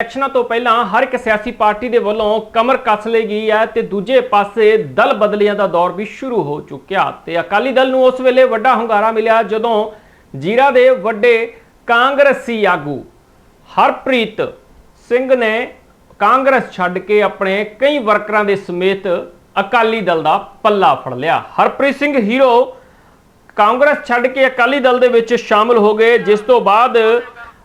ਇਲੈਕਸ਼ਨਾਂ ਤੋਂ ਪਹਿਲਾਂ ਹਰ ਇੱਕ ਸਿਆਸੀ ਪਾਰਟੀ ਦੇ ਵੱਲੋਂ ਕਮਰ ਕੱਸ ਲਈ ਗਈ ਹੈ ਤੇ ਦੂਜੇ ਪਾਸੇ ਦਲ ਬਦਲੀਆਂ ਦਾ ਦੌਰ ਵੀ ਸ਼ੁਰੂ ਹੋ ਚੁੱਕਿਆ ਤੇ ਅਕਾਲੀ ਦਲ ਨੂੰ ਉਸ ਵੇਲੇ ਵੱਡਾ ਹੁੰਗਾਰਾ ਮਿਲਿਆ ਜਦੋਂ ਜੀਰਾ ਦੇ ਵੱਡੇ ਕਾਂਗਰਸੀ ਆਗੂ ਹਰਪ੍ਰੀਤ ਸਿੰਘ ਨੇ ਕਾਂਗਰਸ ਛੱਡ ਕੇ ਆਪਣੇ ਕਈ ਵਰਕਰਾਂ ਦੇ ਸਮੇਤ ਅਕਾਲੀ ਦਲ ਦਾ ਪੱਲਾ ਫੜ ਲਿਆ। ਹਰਪ੍ਰੀਤ ਸਿੰਘ ਹੀਰੋ ਕਾਂਗਰਸ ਛੱਡ ਕੇ ਅਕਾਲੀ ਦਲ ਦੇ ਵਿੱਚ ਸ਼ਾਮਲ ਹੋ ਗਏ, ਜਿਸ ਤੋਂ ਬਾਅਦ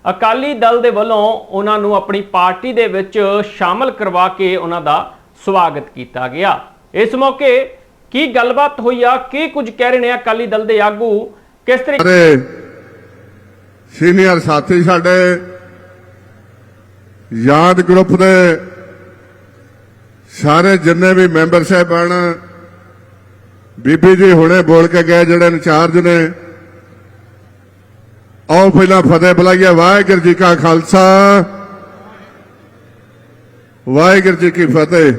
ਅਕਾਲੀ ਦਲ ਦੇ ਵੱਲੋਂ ਉਹਨਾਂ ਨੂੰ ਆਪਣੀ ਪਾਰਟੀ ਦੇ ਵਿੱਚ ਸ਼ਾਮਲ ਕਰਵਾ ਕੇ ਉਹਨਾਂ ਦਾ ਸਵਾਗਤ ਕੀਤਾ ਗਿਆ। ਇਸ ਮੌਕੇ ਕੀ ਗੱਲਬਾਤ ਹੋਈ ਆ? ਕੀ ਕੁਝ ਕਹਿ ਰਹੇ ਨੇ ਅਕਾਲੀ ਦਲ ਦੇ ਆਗੂ? ਕਿਸ ਤਰੀਕੇ ਸੀਨੀਅਰ ਸਾਥੀ ਸਾਡੇ ਯਾਦ ਗਰੁੱਪ ਦੇ ਸਾਰੇ ਜਿੰਨੇ ਵੀ ਮੈਂਬਰ ਸਾਹਿਬਾਨ, ਬੀਬੀ ਜੀ ਹੁਣੇ ਬੋਲ ਕੇ ਗਏ, ਜਿਹੜੇ ਇੰਚਾਰਜ ਨੇ। ਆਓ ਪਹਿਲਾਂ ਫਤਿਹ ਬੁਲਾਈਏ, ਵਾਹਿਗੁਰੂ ਜੀ ਕਾ ਖਾਲਸਾ। ਵਾਹਿਗੁਰੂ ਜੀ ਕੀ ਫਤਿਹ।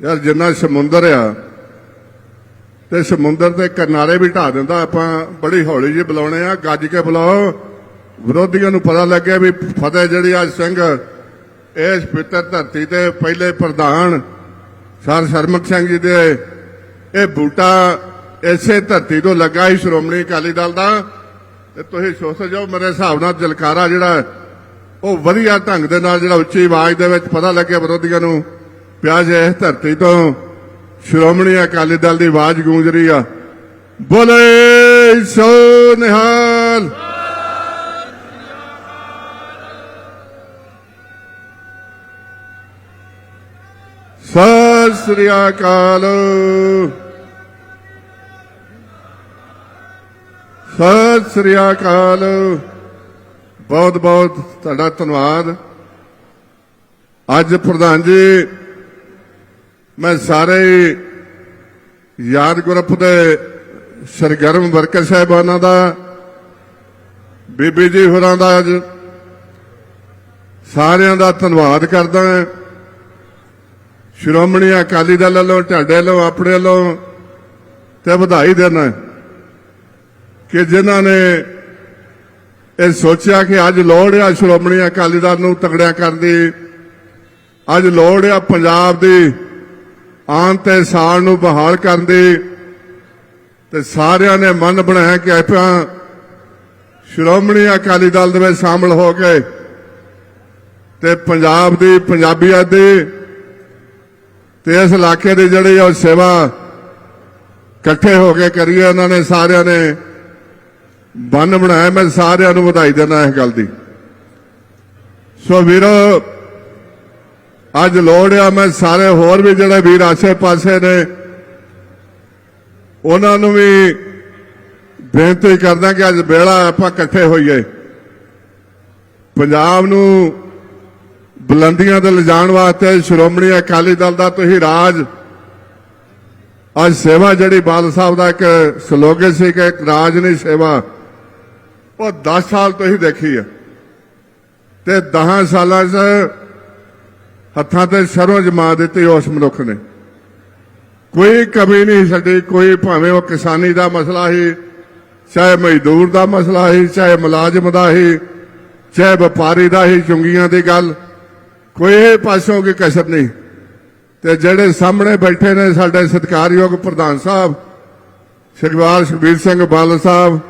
ਯਾਰ, ਜਿੰਨਾ ਸਮੁੰਦਰ ਆ, ਤੇ ਸਮੁੰਦਰ ਦੇ ਕਿਨਾਰੇ ਵੀ ਢਾ ਦਿੰਦਾ, ਆਪਾਂ ਬੜੀ ਹੌਲੀ ਜਿਹੀ ਬੁਲਾਉਣੇ ਆ, ਗੱਜ ਕੇ ਬੁਲਾਓ। ਵਿਰੋਧੀਆਂ ਨੂੰ ਪਤਾ ਲੱਗਿਆ ਵੀ ਫਤਿਹ ਜਿਹੜੀ ਅੱਜ ਸਿੰਘ, ਇਸ ਪਿੱਤਰ ਧਰਤੀ ਤੇ ਪਹਿਲੇ ਪ੍ਰਧਾਨ ਸਰ ਸ਼ਰਮਕ ਸਿੰਘ ਜੀ ਦੇ। ਇਹ ਬੂਟਾ ਇਸੇ ਧਰਤੀ ਤੋਂ ਲੱਗਾ ਹੀ ਸ਼੍ਰੋਮਣੀ ਅਕਾਲੀ ਦਲ ਦਾ। ਤੇ ਤੁਸੀਂ ਸੋਚ ਜਾਓ ਮੇਰੇ ਹਿਸਾਬ ਨਾਲ ਜਲਕਾਰਾ ਜਿਹੜਾ ਉਹ ਵਧੀਆ ਢੰਗ ਦੇ ਨਾਲ ਜਿਹੜਾ ਉੱਚੀ ਆਵਾਜ਼ ਦੇ ਵਿੱਚ ਪਤਾ ਲੱਗਿਆ ਵਿਰੋਧੀਆਂ ਨੂੰ, ਪਿਆਜ ਇਸ ਧਰਤੀ ਤੋਂ, ਸ਼੍ਰੋਮਣੀ ਅਕਾਲੀ ਦਲ ਦੀ ਆਵਾਜ਼ ਗੂੰਜ ਰਹੀ ਆ। ਬੋਲੇ ਸੋ ਨਿਹਾਲ। ਸਤਿ ਸ੍ਰੀ ਅਕਾਲ। ਸਤਿ ਸ੍ਰੀ ਅਕਾਲ। ਬਹੁਤ ਬਹੁਤ ਤੁਹਾਡਾ ਧੰਨਵਾਦ। ਅੱਜ ਪ੍ਰਧਾਨ ਜੀ, ਮੈਂ ਸਾਰੇ ਯਾਦ ਗਰੁੱਪ ਦੇ ਸਰਗਰਮ ਵਰਕਰ ਸਾਹਿਬਾਨਾਂ ਦਾ, ਬੀਬੀ ਜੀ ਹੋਰਾਂ ਦਾ ਅੱਜ ਸਾਰਿਆਂ ਦਾ ਧੰਨਵਾਦ ਕਰਦਾ ਹਾਂ। ਸ਼੍ਰੋਮਣੀ ਅਕਾਲੀ ਦਲ ਵੱਲੋਂ ਤੁਹਾਡੇ ਵੱਲੋਂ, ਆਪਣੇ ਵੱਲੋਂ ਤੇ ਵਧਾਈ ਦੇਣਾ ਕਿ ਜਿਨ੍ਹਾਂ ਨੇ ਇਹ ਸੋਚਿਆ ਕਿ ਅੱਜ ਲੋੜ ਆ ਸ਼੍ਰੋਮਣੀ ਅਕਾਲੀ ਦਲ ਨੂੰ ਤਗੜਿਆ ਕਰਨ ਦੀ, ਅੱਜ ਲੋੜ ਆ ਪੰਜਾਬ ਦੀ ਆਨ ਤੇ ਸਾਲ ਨੂੰ ਬਹਾਲ ਕਰਨ ਦੀ, ਤੇ ਸਾਰਿਆਂ ਨੇ ਮਨ ਬਣਾਇਆ ਕਿ ਆਪਾਂ ਸ਼੍ਰੋਮਣੀ ਅਕਾਲੀ ਦਲ ਦੇ ਵਿੱਚ ਸ਼ਾਮਲ ਹੋ ਕੇ ਤੇ ਪੰਜਾਬ ਦੀ ਪੰਜਾਬੀਅਤ ਦੀ ਤੇ ਇਸ ਇਲਾਕੇ ਦੀ ਜਿਹੜੀ ਉਹ ਸੇਵਾ ਇਕੱਠੇ ਹੋ ਕੇ ਕਰੀਏ ਉਹਨਾਂ ਨੇ ਸਾਰਿਆਂ ਨੇ ਬੰਨ ਬਣਾਇਆ, ਮੈਂ ਸਾਰਿਆਂ ਨੂੰ ਵਧਾਈ ਦਿੰਦਾ ਇਸ ਗੱਲ ਦੀ। ਸੋ ਵੀਰੋ, ਅੱਜ ਲੋੜ ਆ, ਮੈਂ ਸਾਰੇ ਹੋਰ ਵੀ ਜਿਹੜੇ ਵੀਰ ਆਸੇ ਪਾਸੇ ਨੇ, ਉਹਨਾਂ ਨੂੰ ਵੀ ਬੇਨਤੀ ਕਰਦਾ ਕਿ ਅੱਜ ਵੇਲਾ ਆਪਾਂ ਇਕੱਠੇ ਹੋਈਏ। ਪੰਜਾਬ ਨੂੰ ਬੁਲੰਦੀਆਂ ਤੇ ਲਿਜਾਣ ਵਾਸਤੇ ਸ਼੍ਰੋਮਣੀ ਅਕਾਲੀ ਦਲ ਦਾ ਤੁਸੀਂ ਰਾਜ, ਅੱਜ ਸੇਵਾ ਜਿਹੜੀ ਬਾਦਲ ਸਾਹਿਬ ਦਾ ਇੱਕ ਸਲੋਗਨ ਸੀ ਕਿ ਰਾਜ ਨਹੀਂ ਸੇਵਾ ਉਹ 10 ਸਾਲ ਤੋਂ ਹੀ ਦੇਖੀ ਹੈ ਤੇ 10 ਸਾਲਾਂ 'ਚ ਹੱਥਾਂ ਤੇ ਸਰੋਂ ਜਮਾ ਦਿੱਤੀ ਉਸ ਮਨੁੱਖ ਨੇ। ਕੋਈ ਕਮੀ ਨਹੀਂ ਛੱਡੀ, ਕੋਈ ਭਾਵੇਂ ਉਹ ਕਿਸਾਨੀ ਦਾ ਮਸਲਾ ਹੀ, ਚਾਹੇ ਮਜ਼ਦੂਰ ਦਾ ਮਸਲਾ ਹੀ, ਚਾਹੇ ਮੁਲਾਜ਼ਮ ਦਾ ਹੀ, ਚਾਹੇ ਵਪਾਰੀ ਦਾ ਹੀ, ਚੁੰਗੀਆਂ ਦੀ ਗੱਲ। ਕੋਈ ਪਾਸੋਂ ਕੀ ਕਸਰ ਨਹੀਂ। ਤੇ ਜਿਹੜੇ ਸਾਹਮਣੇ ਬੈਠੇ ਨੇ ਸਾਡੇ ਸਤਿਕਾਰਯੋਗ ਪ੍ਰਧਾਨ ਸਾਹਿਬ ਸਰਦਾਰ ਸੁਖਬੀਰ ਸਿੰਘ ਬਾਦਲ ਸਾਹਿਬ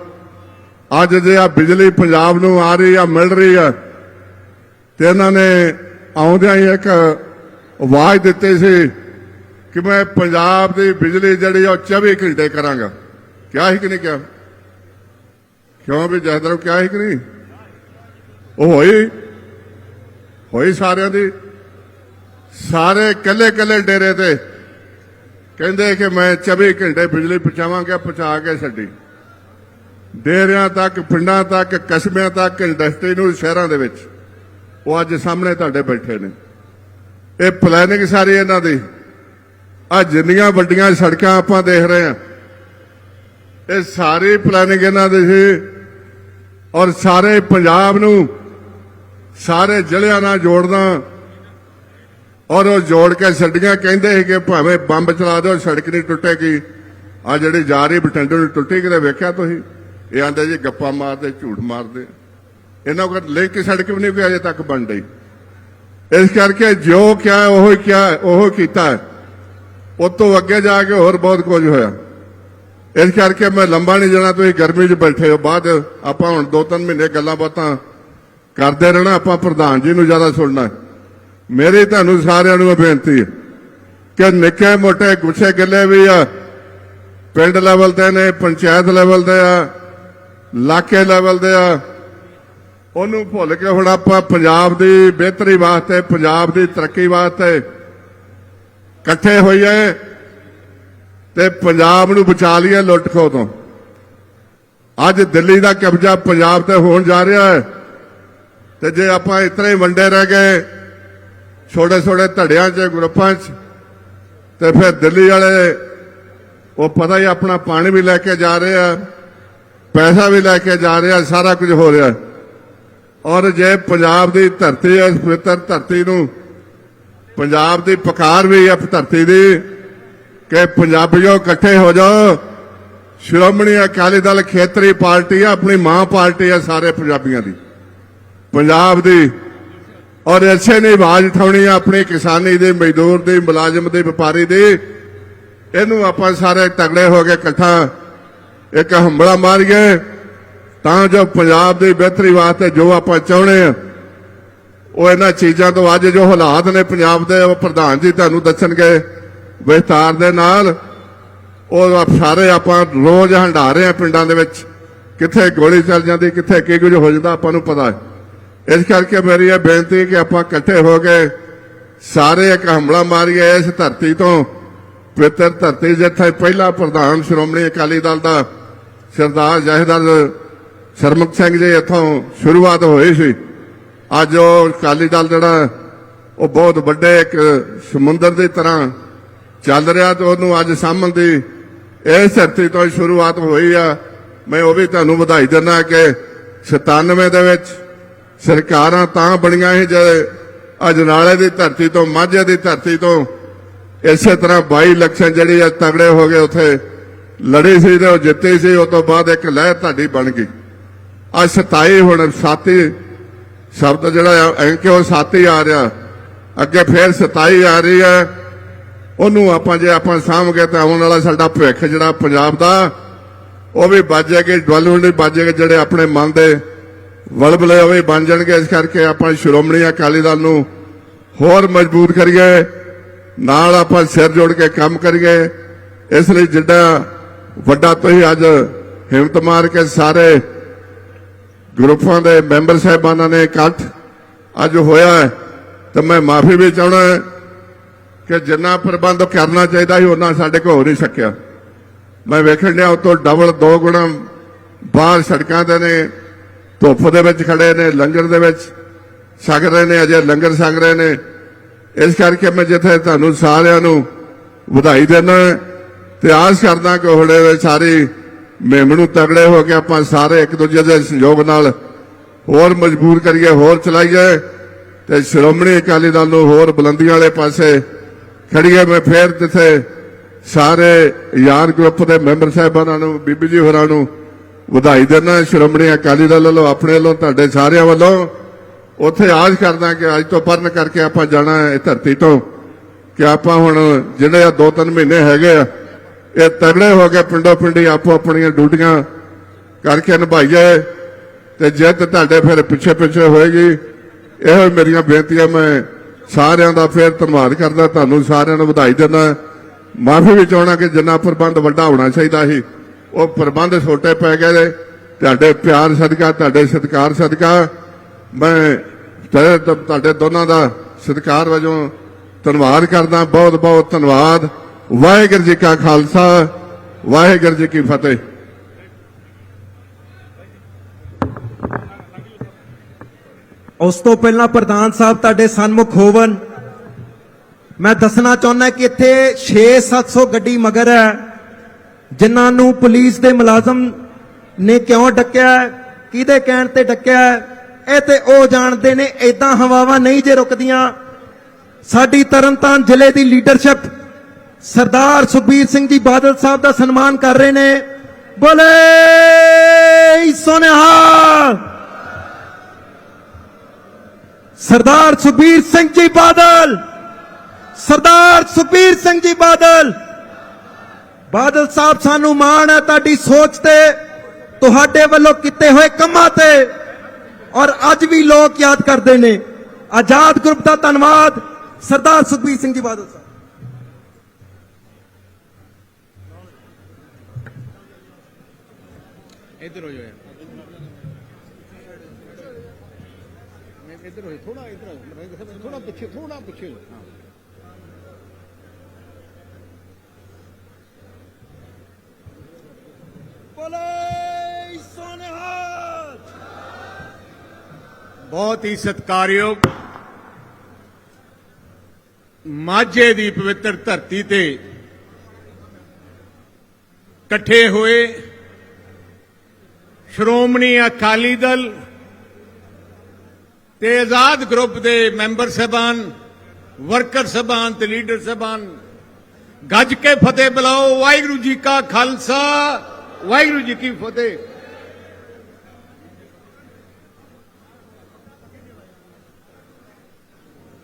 ਅੱਜ ਜੇ ਆ ਬਿਜਲੀ ਪੰਜਾਬ ਨੂੰ ਆ ਰਹੀ ਆ, ਮਿਲ ਰਹੀ ਆ, ਤੇ ਇਹਨਾਂ ਨੇ ਆਉਂਦਿਆਂ ਹੀ ਇੱਕ ਆਵਾਜ਼ ਦਿੱਤੀ ਸੀ ਕਿ ਮੈਂ ਪੰਜਾਬ ਦੀ ਬਿਜਲੀ ਜਿਹੜੀ ਆ, ਉਹ 24 ਘੰਟੇ ਕਰਾਂਗਾ। ਕਿਹਾ ਹੀ ਕਿ ਨਹੀਂ ਕਿਹਾ? ਕਿਉਂ ਵੀ ਜਹਦਰ ਕਿਹਾ ਸੀ ਕਿ ਨਹੀਂ? ਉਹ ਹੋਈ ਹੋਈ ਸਾਰਿਆਂ ਦੀ। ਸਾਰੇ ਕੱਲੇ ਕੱਲੇ ਡੇਰੇ ਤੇ ਕਹਿੰਦੇ ਕਿ ਮੈਂ 24 ਘੰਟੇ ਬਿਜਲੀ ਪਹੁੰਚਾਵਾਂਗਾ, ਪਹੁੰਚਾ ਕੇ ਛੱਡੀ। ਡੇਰਿਆਂ ਤੱਕ, ਪਿੰਡਾਂ ਤੱਕ, ਕਸਬਿਆਂ ਤੱਕ, ਇੰਡਸਟਰੀ ਨੂੰ, ਸ਼ਹਿਰਾਂ ਦੇ ਵਿੱਚ। ਉਹ ਅੱਜ ਸਾਹਮਣੇ ਤੁਹਾਡੇ ਬੈਠੇ ਨੇ। ਇਹ ਪਲੈਨਿੰਗ ਸਾਰੀ ਇਹਨਾਂ ਦੀ। ਆ ਜਿੰਨੀਆਂ ਵੱਡੀਆਂ ਸੜਕਾਂ ਆਪਾਂ ਦੇਖ ਰਹੇ ਹਾਂ, ਇਹ ਸਾਰੀ ਪਲੈਨਿੰਗ ਇਹਨਾਂ ਦੀ ਸੀ। ਔਰ ਸਾਰੇ ਪੰਜਾਬ ਨੂੰ ਸਾਰੇ ਜ਼ਿਲ੍ਹਿਆਂ ਨਾਲ ਜੋੜਨਾ। ਔਰ ਉਹ ਜੋੜ ਕੇ ਛੱਡੀਆਂ ਕਹਿੰਦੇ ਸੀ ਕਿ ਭਾਵੇਂ ਬੰਬ ਚਲਾ ਦਿਓ, ਸੜਕ ਨਹੀਂ ਟੁੱਟੇਗੀ। ਆ ਜਿਹੜੀ ਜਾ ਰਹੀ ਬਟੰਡੇ ਨੂੰ ਟੁੱਟੀ ਕਿਤੇ ਵੇਖਿਆ ਤੁਸੀਂ? ਇਹ ਆਂਦੇ ਜੀ ਗੱਪਾ ਮਾਰਦੇ, ਝੂਠ ਮਾਰਦੇ। ਇਹਨਾਂ ਕੋਲ ਲਿਖ ਕੇ ਸੜਕ ਵੀ ਨਹੀਂ ਕੋਈ ਅਜੇ ਤੱਕ ਬਣ ਰਹੀ। ਇਸ ਕਰਕੇ ਜੋ ਕਿਹਾ, ਉਹ ਹੀ ਕਿਹਾ, ਉਹ ਕੀਤਾ। ਉਹ ਤੋਂ ਅੱਗੇ ਜਾ ਕੇ ਹੋਰ ਬਹੁਤ ਕੁਝ ਹੋਇਆ। ਇਸ ਕਰਕੇ ਮੈਂ ਲੰਬਾ ਨਹੀਂ ਜਾਣਾ, ਤੁਸੀਂ ਗਰਮੀ 'ਚ ਬੈਠੇ ਹੋ। ਬਾਅਦ ਆਪਾਂ ਹੁਣ ਦੋ ਤਿੰਨ ਮਹੀਨੇ ਗੱਲਾਂ ਬਾਤਾਂ ਕਰਦੇ ਰਹਿਣਾ, ਆਪਾਂ ਪ੍ਰਧਾਨ ਜੀ ਨੂੰ ਜ਼ਿਆਦਾ ਸੁਣਨਾ। ਹੈ। ਮੇਰੀ ਤੁਹਾਨੂੰ ਸਾਰਿਆਂ ਨੂੰ ਬੇਨਤੀ ਹੈ ਕਿ ਨਿੱਕੇ ਮੋਟੇ ਗੁੱਸੇ ਗਿੱਲੇ ਵੀ ਆ। ਪਿੰਡ ਲੈਵਲ ਤੇ ਨੇ, ਪੰਚਾਇਤ ਲੈਵਲ ਤੇ ਆ। ਇਲਾਕੇ ਲੈਵਲ ਦੇ ਆ। ਉਹਨੂੰ ਭੁੱਲ ਕੇ ਹੁਣ ਆਪਾਂ ਪੰਜਾਬ ਦੀ ਬਿਹਤਰੀ ਵਾਸਤੇ, ਪੰਜਾਬ ਦੀ ਤਰੱਕੀ ਵਾਸਤੇ ਇਕੱਠੇ ਹੋਈਏ ਤੇ ਪੰਜਾਬ ਨੂੰ ਬਚਾ ਲਈਏ ਲੁੱਟ ਖੋ ਤੋਂ। ਅੱਜ ਦਿੱਲੀ ਦਾ ਕਬਜ਼ਾ ਪੰਜਾਬ ਤੇ ਹੋਣ ਜਾ ਰਿਹਾ ਹੈ। ਤੇ ਜੇ ਆਪਾਂ ਇਤਨੇ ਹੀ ਵੰਡੇ ਰਹਿ ਗਏ ਛੋਟੇ ਛੋਟੇ ਧੜਿਆਂ 'ਚ, ਗਰੁੱਪਾਂ 'ਚ, ਤੇ ਫਿਰ ਦਿੱਲੀ ਵਾਲੇ, ਉਹ ਪਤਾ ਹੀ ਆਪਣਾ ਪਾਣੀ ਵੀ ਲੈ ਕੇ ਜਾ ਰਹੇ ਆ। ਪੈਸਾ ਵੀ ਲੈ ਕੇ ਜਾ ਰਿਹਾ, ਸਾਰਾ ਕੁਝ ਹੋ ਰਿਹਾ। ਔਰ ਜੇ ਪੰਜਾਬ ਦੀ ਧਰਤੀ ਹੈ, ਪਵਿੱਤਰ ਧਰਤੀ ਨੂੰ, ਪੰਜਾਬ ਦੀ ਪਕਾਰ ਵੀ ਹੈ, ਧਰਤੀ ਦੀ, ਕਿ ਪੰਜਾਬੀਓ ਇਕੱਠੇ ਹੋ ਜਾਓ। ਸ਼੍ਰੋਮਣੀ ਅਕਾਲੀ ਦਲ ਖੇਤਰੀ ਪਾਰਟੀ ਆ ਆਪਣੀ ਮਾਂ ਪਾਰਟੀ ਹੈ ਸਾਰੇ ਪੰਜਾਬੀਆਂ ਦੀ। ਪੰਜਾਬ ਦੀ, ਔਰ ਐਸੇ ਨੇ ਆਵਾਜ਼ ਉਠਾਉਣੀ ਹੈ ਆਪਣੀ ਕਿਸਾਨੀ ਦੀ, ਮਜ਼ਦੂਰ ਦੀ, ਮੁਲਾਜ਼ਮ ਦੀ, ਵਪਾਰੀ ਦੀ। ਇਹਨੂੰ ਆਪਾਂ ਸਾਰੇ ਤਗੜੇ ਹੋ ਕੇ ਇਕੱਠਾ ਇੱਕ ਹੰਬੜਾ ਮਾਰੀਏ, ਤਾਂ ਜੋ ਪੰਜਾਬ ਦੀ ਬਿਹਤਰੀ ਵਾਸਤੇ ਜੋ ਆਪਾਂ ਚਾਹੁੰਦੇ ਆ ਉਹ ਇਹਨਾਂ ਚੀਜ਼ਾਂ ਤੋਂ ਅੱਜ ਜੋ ਹਾਲਾਤ ਨੇ ਪੰਜਾਬ ਦੇ, ਉਹ ਪ੍ਰਧਾਨ ਜੀ ਤੁਹਾਨੂੰ ਦੱਸਣਗੇ। ਵਿਸਤਾਰ ਦੇ ਨਾਲ, ਉਹ ਸਾਰੇ ਆਪਾਂ ਰੋਜ਼ ਹੰਡਾ ਰਹੇ ਆ ਪਿੰਡਾਂ ਦੇ ਵਿੱਚ, ਕਿੱਥੇ ਗੋਲੀ ਚੱਲ ਜਾਂਦੀ, ਕਿੱਥੇ ਕੀ ਕੁਝ ਹੋ ਜਾਂਦਾ, ਆਪਾਂ ਨੂੰ ਪਤਾ ਹੈ। ਇਸ ਕਰਕੇ ਮੇਰੀ ਇਹ ਬੇਨਤੀ ਕਿ ਆਪਾਂ ਇਕੱਠੇ ਹੋ ਕੇ ਸਾਰੇ ਇੱਕ ਹਮਲਾ ਮਾਰੀਏ ਇਸ ਧਰਤੀ ਤੋਂ। ਪਵਿੱਤਰ ਧਰਤੀ ਜਿੱਥੇ ਪਹਿਲਾ ਪ੍ਰਧਾਨ ਸ਼੍ਰੋਮਣੀ ਅਕਾਲੀ ਦਲ ਦਾ ਸਰਦਾਰ ਜਹੇਦਾਰ ਸ਼ਰਮੁਖ ਸਿੰਘ ਜੀ ਇੱਥੋਂ ਸ਼ੁਰੂਆਤ ਹੋਈ ਸੀ। ਅੱਜ ਉਹ ਅਕਾਲੀ ਦਲ ਜਿਹੜਾ, ਉਹ ਬਹੁਤ ਵੱਡੇ ਇੱਕ ਸਮੁੰਦਰ ਦੀ ਤਰ੍ਹਾਂ ਚੱਲ ਰਿਹਾ ਤੇ ਉਹਨੂੰ ਅੱਜ ਸਾਹਮਣ ਦੀ ਇਸ ਧਰਤੀ ਤੋਂ ਸ਼ੁਰੂਆਤ ਹੋਈ ਆ। ਮੈਂ ਉਹ ਵੀ ਤੁਹਾਨੂੰ ਵਧਾਈ ਦਿੰਦਾ ਕਿ 97 ਦੇ ਵਿੱਚ ਸਰਕਾਰਾਂ ਤਾਂ ਬਣੀਆਂ ਸੀ ਜਦ ਅਜਨਾਲੇ ਦੀ ਧਰਤੀ ਤੋਂ, ਮਾਝੇ ਦੀ ਧਰਤੀ ਤੋਂ ਇਸੇ ਤਰ੍ਹਾਂ 22 ਇਲੈਕਸ਼ਨ ਜਿਹੜੀ ਆ ਤਗੜੇ ਹੋ ਗਏ ਉੱਥੇ। ਲੜੀ ਸੀ ਤੇ ਉਹ ਜਿੱਤੀ ਸੀ ਉਸ ਤੋਂ ਬਾਅਦ ਇੱਕ ਲਹਿਰ ਤੁਹਾਡੀ ਬਣ ਗਈ। ਅੱਜ 27 ਹੁਣ ਸਾਥੀ ਸ਼ਬਦ ਜਿਹੜਾ ਐ ਕਿਉਂ ਸਾਥੀ ਆ ਰਿਹਾ? ਅੱਗੇ ਫੇਰ 27 ਆ ਰਹੀ ਹੈ। ਉਹਨੂੰ ਆਪਾਂ ਜੇ ਆਪਾਂ ਸਾਂਭ ਗਏ ਤਾਂ ਆਉਣ ਵਾਲਾ ਸਾਡਾ ਭਵਿੱਖ ਜਿਹੜਾ ਪੰਜਾਬ ਦਾ, ਉਹ ਵੀ ਬਾਜੇਗੇ ਡਵੈਲਪਮੈਂਟ ਵੀ ਬਾਜੇਗੇ ਜਿਹੜੇ ਆਪਣੇ ਮਨ ਦੇ ਵਲਬਲੇ ਉਹ ਵੀ ਬਣ ਜਾਣਗੇ। ਇਸ ਕਰਕੇ ਆਪਾਂ ਸ਼੍ਰੋਮਣੀ ਅਕਾਲੀ ਦਲ ਨੂੰ ਹੋਰ ਮਜ਼ਬੂਤ ਕਰੀਏ, ਨਾਲ ਆਪਾਂ ਸਿਰ ਜੋੜ ਕੇ ਕੰਮ ਕਰੀਏ। ਇਸ ਲਈ ਜਿੱਡਾ ਵੱਡਾ ਤੁਸੀਂ ਅੱਜ ਹਿੰਮਤ ਮਾਰ ਕੇ ਸਾਰੇ ਗਰੁੱਪਾਂ ਦੇ ਮੈਂਬਰ ਸਾਹਿਬਾਨਾਂ ਨੇ ਇਕੱਠ ਅੱਜ ਹੋਇਆ ਤਾਂ ਮੈਂ ਮਾਫੀ ਵੀ ਚਾਹਣਾ ਕਿ ਜਿੰਨਾ ਪ੍ਰਬੰਧ ਕਰਨਾ ਚਾਹੀਦਾ ਸੀ, ਉਹਨਾਂ ਸਾਡੇ ਕੋਲ ਹੋ ਨਹੀਂ ਸਕਿਆ। ਮੈਂ ਵੇਖਣ ਡਿਆ ਉਤੋਂ ਡਬਲ ਦੋ ਗੁਣਾ ਬਾਹਰ ਸੜਕਾਂ ਦੇ ਨੇ, ਧੁੱਪ ਦੇ ਵਿੱਚ ਖੜੇ ਨੇ, ਲੰਗਰ ਦੇ ਵਿੱਚ ਛਕ ਰਹੇ ਨੇ, ਅਜੇ ਲੰਗਰ ਛਕ ਰਹੇ ਨੇ। ਇਸ ਕਰਕੇ ਮੈਂ ਜਿੱਥੇ ਤੁਹਾਨੂੰ ਸਾਰਿਆਂ ਨੂੰ ਵਧਾਈ ਦਿੰਦਾ ਤੇ ਆਸ ਕਰਦਾ ਕਿ ਹੁਣੇ ਸਾਰੀ ਮੁਹਿੰਮ ਨੂੰ ਤਗੜੇ ਹੋ ਕੇ ਆਪਾਂ ਸਾਰੇ ਇੱਕ ਦੂਜੇ ਦੇ ਸਹਿਯੋਗ ਨਾਲ ਹੋਰ ਮਜਬੂਰ ਕਰੀਏ, ਹੋਰ ਚਲਾਈਏ ਤੇ ਸ਼੍ਰੋਮਣੀ ਅਕਾਲੀ ਦਲ ਨੂੰ ਹੋਰ ਬੁਲੰਦੀਆਂ ਵਾਲੇ ਪਾਸੇ ਖੜੀਏ। ਮੈਂ ਫੇਰ ਜਿੱਥੇ ਸਾਰੇ ਯਾਰ ਗਰੁੱਪ ਦੇ ਮੈਂਬਰ ਸਾਹਿਬਾਨਾਂ ਨੂੰ, ਬੀਬੀ ਜੀ ਹੋਰਾਂ ਨੂੰ ਵਧਾਈ ਦਿੰਦਾ, ਸ਼੍ਰੋਮਣੀ ਅਕਾਲੀ ਦਲ ਵੱਲੋਂ, ਆਪਣੇ ਵੱਲੋਂ, ਤੁਹਾਡੇ ਸਾਰਿਆਂ ਵੱਲੋਂ ਉੱਥੇ ਆਸ ਕਰਦਾ ਕਿ ਅੱਜ ਤੋਂ ਪਰਨ ਕਰਕੇ ਆਪਾਂ ਜਾਣਾ ਹੈ ਇਹ ਧਰਤੀ ਤੋਂ। ਕਿ ਆਪਾਂ ਹੁਣ ਜਿਹੜੇ ਆ ਦੋ ਤਿੰਨ ਮਹੀਨੇ ਹੈਗੇ ਆ ਇਹ ਤਗੜੇ ਹੋ ਕੇ ਪਿੰਡੋ ਪਿੰਡੀ ਆਪੋ ਆਪਣੀਆਂ ਡਿਊਟੀਆਂ ਕਰਕੇ ਨਿਭਾਈਏ ਤੇ ਜਿੱਤ ਤੁਹਾਡੇ ਫਿਰ ਪਿੱਛੇ ਪਿੱਛੇ ਹੋਏਗੀ। ਇਹੋ ਮੇਰੀਆਂ ਬੇਨਤੀਆਂ ਮੈਂ ਸਾਰਿਆਂ ਦਾ ਫਿਰ ਧੰਨਵਾਦ ਕਰਦਾ, ਤੁਹਾਨੂੰ ਸਾਰਿਆਂ ਨੂੰ ਵਧਾਈ ਦਿੰਦਾ। ਮਾਫੀ ਵੀ ਚਾਹਣਾ ਕਿ ਜਿੰਨਾ ਪ੍ਰਬੰਧ ਵੱਡਾ ਹੋਣਾ ਚਾਹੀਦਾ ਸੀ, ਉਹ ਪ੍ਰਬੰਧ ਛੋਟੇ ਪੈ ਗਏ ਨੇ। ਤੁਹਾਡੇ ਪਿਆਰ ਸਦਕਾ, ਤੁਹਾਡੇ ਸਤਿਕਾਰ ਸਦਕਾ। ਮੈਂ ਤੁਹਾਡੇ ਦੋਨਾਂ ਦਾ ਸਤਿਕਾਰ ਵਜੋਂ ਧੰਨਵਾਦ ਕਰਦਾ ਬਹੁਤ ਬਹੁਤ ਧੰਨਵਾਦ। ਵਾਹਿਗੁਰੂ ਜੀ ਕਾ ਖਾਲਸਾ, ਵਾਹਿਗੁਰੂ ਜੀ ਕੀ ਫਤਿਹ। ਉਸ ਤੋਂ ਪਹਿਲਾਂ ਪ੍ਰਧਾਨ ਸਾਹਿਬ ਤੁਹਾਡੇ ਸਨਮੁਖ ਹੋਵਨ। ਮੈਂ ਦੱਸਣਾ ਚਾਹੁੰਦਾ ਕਿ ਇੱਥੇ 6-700 ਗੱਡੀ ਮਗਰ ਹੈ, ਜਿਨ੍ਹਾਂ ਨੂੰ ਪੁਲਿਸ ਦੇ ਮੁਲਾਜ਼ਮ ਨੇ ਕਿਉਂ ਡੱਕਿਆ, ਕਿਹਦੇ ਕਹਿਣ ਤੇ ਡੱਕਿਆ, ਇਹ ਤੇ ਉਹ ਜਾਣਦੇ ਨੇ ਐਦਾਂ ਹਵਾਵਾਂ ਨਹੀਂ ਜੇ ਰੁਕਦੀਆਂ। ਸਾਡੀ ਤਰਨਤਾਰਨ ਜ਼ਿਲ੍ਹੇ ਦੀ ਲੀਡਰਸ਼ਿਪ ਸਰਦਾਰ ਸੁਖਬੀਰ ਸਿੰਘ ਜੀ ਬਾਦਲ ਸਾਹਿਬ ਦਾ ਸਨਮਾਨ ਕਰ ਰਹੇ ਨੇ। ਬੋਲੇ ਸੋਨਿਹਾਲ। ਸਰਦਾਰ ਸੁਖਬੀਰ ਸਿੰਘ ਜੀ ਬਾਦਲ। ਸਰਦਾਰ ਸੁਖਬੀਰ ਸਿੰਘ ਜੀ ਬਾਦਲ। ਬਾਦਲ ਸਾਹਿਬ ਸਾਨੂੰ ਮਾਣ ਹੈ ਤੁਹਾਡੀ ਸੋਚ ਤੇ, ਤੁਹਾਡੇ ਵੱਲੋਂ ਕੀਤੇ ਹੋਏ ਕੰਮਾਂ ਤੇ। ਔਰ ਅੱਜ ਵੀ ਲੋਕ ਯਾਦ ਕਰਦੇ ਨੇ। ਆਜ਼ਾਦ ਗਰੁੱਪ ਦਾ ਧੰਨਵਾਦ ਸਰਦਾਰ ਸੁਖਬੀਰ ਸਿੰਘ ਜੀ ਬਾਦਲ ਸਾਹਿਬ। ਇੱਧਰ ਹੋ ਜਾਓ ਮੈਂ ਇੱਧਰ ਹੋ ਥੋੜਾ ਇੱਧਰ ਥੋੜਾ ਪਿੱਛੇ ਥੋੜਾ ਪਿੱਛੇ ਹਾਂ ਬਹੁਤ ਹੀ ਸਤਿਕਾਰਯੋਗ ਮਾਝੇ ਦੀ ਪਵਿੱਤਰ ਧਰਤੀ ਤੇ ਇਕੱਠੇ ਹੋਏ ਸ਼੍ਰੋਮਣੀ ਅਕਾਲੀ ਦਲ ਤੇ ਆਜ਼ਾਦ ਗਰੁੱਪ ਦੇ ਮੈਂਬਰ ਸਹਿਬਾਨ, ਵਰਕਰ ਸਹਿਬਾਨ ਤੇ ਲੀਡਰ ਸਹਿਬਾਨ, ਗੱਜ ਕੇ ਫਤਿਹ ਬੁਲਾਓ, ਵਾਹਿਗੁਰੂ ਜੀ ਕਾ ਖਾਲਸਾ, ਵਾਹਿਗੁਰੂ ਜੀ ਕੀ ਫਤਿਹ।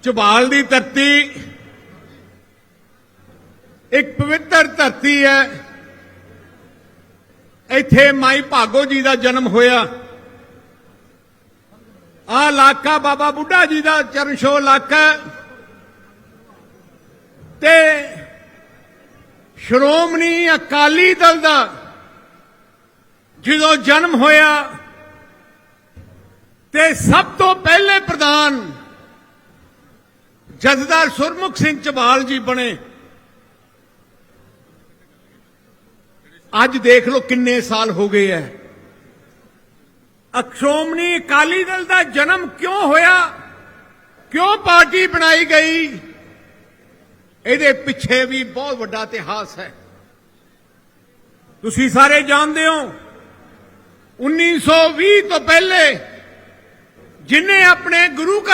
ਝਬਾਲ ਦੀ ਧਰਤੀ ਇੱਕ ਪਵਿੱਤਰ ਧਰਤੀ ਹੈ। ਇੱਥੇ ਮਾਈ ਭਾਗੋ ਜੀ ਦਾ ਜਨਮ ਹੋਇਆ। ਆ ਇਲਾਕਾ ਬਾਬਾ ਬੁੱਢਾ ਜੀ ਦਾ ਚਰਨਸ਼ੋ ਇਲਾਕਾ ਤੇ ਸ਼੍ਰੋਮਣੀ ਅਕਾਲੀ ਦਲ ਦਾ ਜਦੋਂ ਜਨਮ ਹੋਇਆ, ਤੇ ਸਭ ਤੋਂ ਪਹਿਲੇ ਪ੍ਰਧਾਨ ਜਥੇਦਾਰ ਸੁਰਮੁਖ ਸਿੰਘ ਚਬਾਲ ਜੀ ਬਣੇ। ਅੱਜ ਦੇਖ ਲਓ ਕਿੰਨੇ ਸਾਲ ਹੋ ਗਏ ਐ। ਅਕਸ਼ੋਮਣੀ ਅਕਾਲੀ ਦਲ ਦਾ ਜਨਮ ਕਿਉਂ ਹੋਇਆ? ਕਿਉਂ ਪਾਰਟੀ ਬਣਾਈ ਗਈ? ਇਹਦੇ ਪਿੱਛੇ ਵੀ ਬਹੁਤ ਵੱਡਾ ਇਤਿਹਾਸ ਹੈ। ਤੁਸੀਂ ਸਾਰੇ ਜਾਣਦੇ ਹੋ 1920 ਤੋਂ ਪਹਿਲੇ ਜਿਨੇ ਆਪਣੇ ਗੁਰੂ ਘਰ